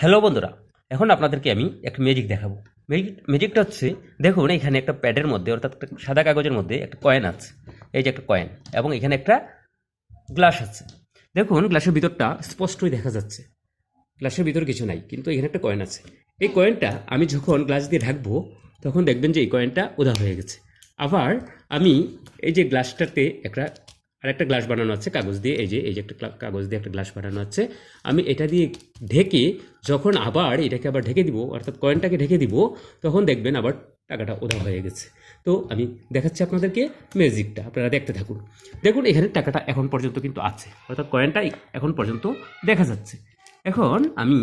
Hello বন্ধুরা, এখন আপনাদেরকে আমি একটা ম্যাজিক দেখাবো। ম্যাজিক ম্যাজিকটা হচ্ছে, দেখুন, এখানে একটা প্যাডের মধ্যে, অর্থাৎ সাদা কাগজের মধ্যে একটা কয়েন আছে। এই যে একটা কয়েন এবং এখানে একটা গ্লাস আছে। দেখুন গ্লাসের ভিতরটা স্পষ্টই দেখা যাচ্ছে। গ্লাসের ভিতর কিছু নাই, কিন্তু এখানে একটা কয়েন আছে। এই কয়েনটা আমি যখন গ্লাস দিয়ে ঢাকবো, তখন দেখবেন যে এই কয়েনটা উদা হয়ে গেছে। আবার আমি এই যে গ্লাসটাতে একটা আরেকটা গ্লাস বানানো আছে, কাগজ দিয়ে, এই যে এই যে একটা কাগজ দিয়ে একটা গ্লাস বানানো আছে। আমি এটা দিয়ে ঢেকে, যখন আবার এটাকে আবার ঢেকে দিব, অর্থাৎ কয়েনটাকে ঢেকে দিব, তখন দেখবেন আবার টাকাটা উধাও হয়ে গেছে। তো আমি দেখাচ্ছি আপনাদেরকে ম্যাজিকটা, আপনারা দেখতে থাকুন। দেখুন, এখানে টাকাটা এখন পর্যন্ত কিন্তু আছে, অর্থাৎ কয়েনটা এখন পর্যন্ত দেখা যাচ্ছে। এখন আমি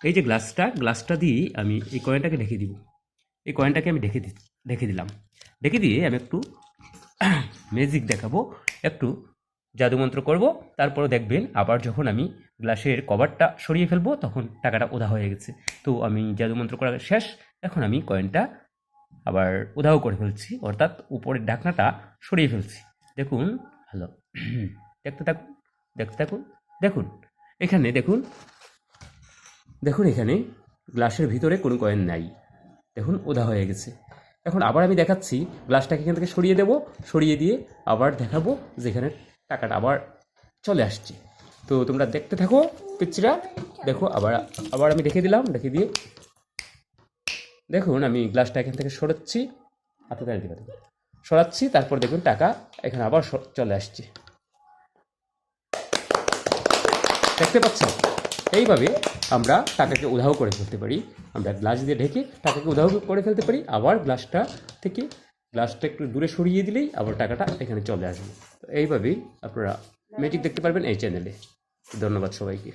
এই যে গ্লাসটা গ্লাসটা দিয়ে আমি এই কয়েনটাকে ঢেকে দিব। এই কয়েনটাকে আমি ঢেকে দি, ঢেকে দিলাম। ঢেকে দিয়ে আমি একটু ম্যাজিক দেখাবো, একটু জাদুমন্ত্র করব, তারপরে দেখবেন আবার যখন আমি গ্লাসের কভারটা সরিয়ে ফেলব, তখন টাকাটা উধা হয়ে গেছে। তো আমি জাদুমন্ত্র করা শেষ, এখন আমি কয়েনটা আবার উধাও করে ফেলছি, অর্থাৎ উপরের ঢাকনাটা সরিয়ে ফেলছি। দেখুন হ্যালো দেখতে থাকুন দেখতে থাকুন, দেখুন, এখানে দেখুন দেখুন এখানে গ্লাসের ভিতরে কোনো কয়েন নাই। দেখুন উধা হয়ে গেছে। এখন আবার আমি দেখাচ্ছি গ্লাসটাকে এখান থেকে সরিয়ে দেব, সরিয়ে দিয়ে আবার দেখাবো যেখানে টাকাটা আবার চলে আসছে। তো তোমরা দেখতে থাকো পিচ্ছিরা দেখো আবার আবার আমি রেখে দিলাম, রেখে দিয়ে দেখুন আমি গ্লাসটা এখান থেকে সরাচ্ছি, হাতে দাঁড়িয়ে দিবে সরাচ্ছি, তারপর দেখুন টাকা এখানে আবার চলে আসছে। দেখতে পাচ্ছেন এইভাবে আমরা টাকাকে উধাও করে ফেলতে পারি। আমরা গ্লাস দিয়ে ঢেকে টাকাকে উধাও করে ফেলতে পারি। আবার গ্লাসটা থেকে, গ্লাসটা একটু দূরে সরিয়ে দিলেই আবার টাকাটা এখানে চলে আসবে। তো এইভাবেই আপনারা মেজিক দেখতে পারবেন এই চ্যানেলে ধন্যবাদ সবাইকে।